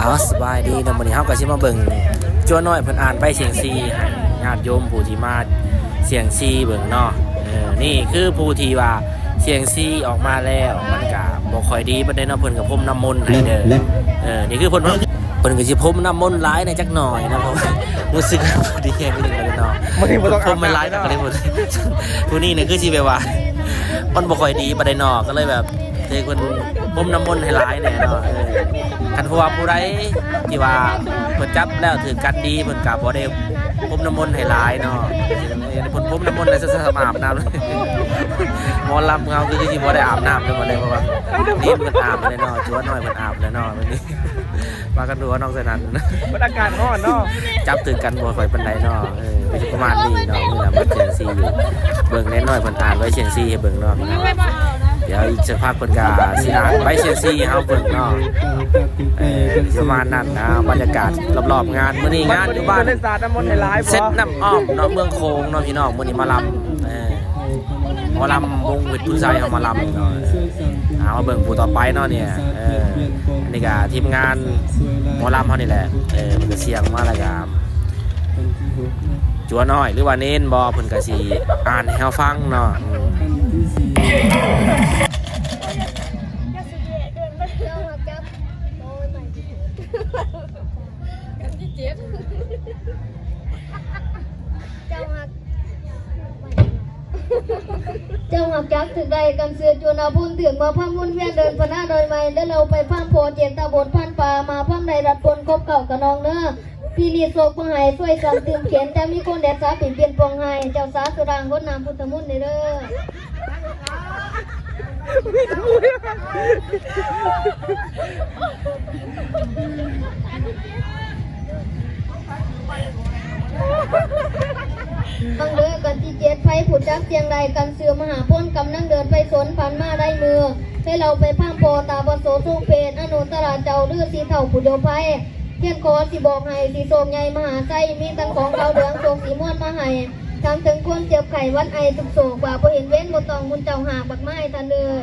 เอาสบายดีเนาะมื้อนี้เฮาก็สิมาเบิ่งจัวน้อยเพิ่นอ่านใบเสียงซีให้ญาติโยมผู้ที่มาเสียงซีเบิ่งเนาะเออนี่คือผู้ที่ว่าเสียงซีออกมาแล้วมันก็บ่ค่อยดีปานใดเนาะเพิ่นก็พรมน้ำมนต์ให้เด้อเออนี่คือเพิ่นว่าเพิ่นก็สิพรมน้ำมนต์หลายในจักหน่อยนะเพราะว่ารู้สึกว่าพอดีแค่นิดนึงก็เลยเนาะมื้อนี้บ่ต้องพรมไม่หลายนะก็เลยหมดผู้นี้เนี่ยคือสิแบบว่ามันบ่ค่อยดีปานใดเนาะก็เลยแบบ เทคนพรมน้ำมนต์ให้หลายแน่เนาะเออคันผู้ว่าผู้ใดที่ว่าเพิ่นจับแล้วถือกันดีเพิ่นก็บ่ได้พรมน้ำมนต์ให้หลายเนาะเพิ่นพรมน้ำมนต์ให้ซะๆอาบน้ำเลยหมอลำเขาคือสิบ่ได้อาบน้ำเลยบ่ได้เพราะว่านี่มันอาบเลยเนาะจัวน้อยมันอาบเลยเนาะวันนี้มากันดูว่าน้องสนันนะมันอากาศร้อนเนาะจับถือกันบ่ค่อยปานใดเนาะเออประมาณนี้เนาะนี่แหละมันเชียงซีอยู่เบิ่งแน่น้อยเพิ่นอ่านไว้เชียงซีให้เบิ่งเนาะ ดี๋ยวอีกสักพักเพิ่นก็สิอ่านไว้เชียงซีเฮาเบิ่งเนาะเออประมาณนั้นนะบรรยากาศรอบๆงานมื้อนี้งานอยู่บ้านเล่นสาดน้ำมนต์ให้หลายบ่เซ็ตน้ำอ้อมเนาะเมืองโคงเนาะพี่น้องมื้อนี้มาลำเออมอลำวงวิทย์ผู้ชายเอามาลำเนาะเออเอามาเบิ่งผู้ต่อไปเนาะเนี่ยเอออันนี้ก็ทีมงานหมอลำเฮานี่แหละเออมันก็เสียงมาแล้วก็จัวน้อยหรือว่าเน้นบอเพิ่นก็สิอ่านให้เฮาฟังเนาะ อืมเจ้าหักจักถึงใดกันเสือจวนอาบุญถึงมาพังมุ่นเวียนเดินพนาโดยไม่แล้วเราไปพังโพเจนตาบนพันป่ามาพังใดรัดปนคบเก่ากะนองเน้อพี่ลีโศกบังไห้ช่วยสั่งตื่นเขียนแต่มีคนแดดสาปิ่นเปลี่ยนปองไห้เจ้าสาสุรางงดน้ำพุทธมุ่นต์เด้อ บังเดือกันที่เจ็ดไฟผุดจักเสียงใดกันเสือมหาพ้นกำนั่งเดินไปสนพันมาได้มือ ให้เราไปพังโพตาบโสสุเพนอนุตราเจ้าดื้อสีเท่าผุดโยไพเทียนคอสีบอกให้สีโสมใหญ่มหาไส้มีตั้งของเขาเหลืองโศกสีม่วนมาให้ทำถึงควนเจ็บไข้วัดไอสุกโศกว่าพอเห็นเว้นบตองมุนเจ้าหากบักไม้ทันเลย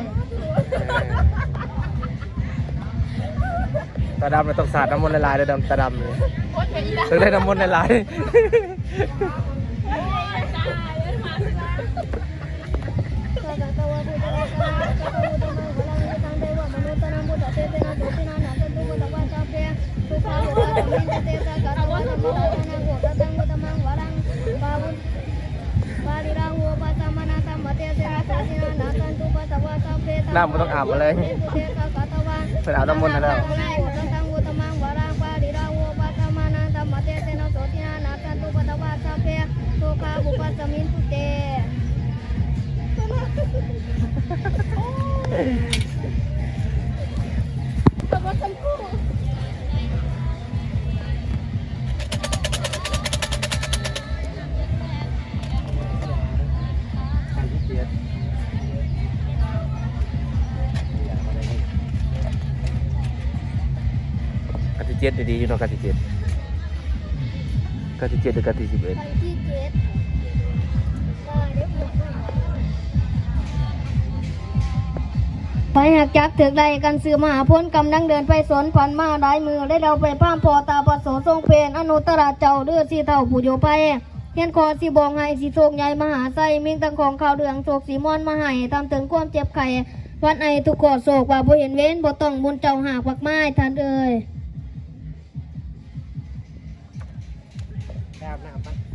ตาดำมันต้องสาดน้ำมนต์ลายเด้อดำตาดำเลยต้องได้น้ำมนต์ลาย น้ำมันต้องอาบมาเลยเพิ่นอาบน้ำมนต์ให้แล้ว กาที่เจ็ดดีๆอยู่เนาะกาที่ ไปหักจักถึกใดกันซื้อมหาพ้นกำลังเดินไปสนพันมาได้มือได้เราไปพามพอตาปโสทรงเพนอนุตราเจ้าเดือสีเท่าผู้โยไปเฮียนคอสีบองไห้สีโศกใหญ่มหาไส้มิ่งตังของข่าวเดืองโศกสีม่อนมาให้ตามถึงความเจ็บไข้วันไอทุกขอโศกว่าบ่เห็นเว้นบ่ต้องบุญเจ้าหากวักไม้ทันเอ่ยอาบน้ำปะ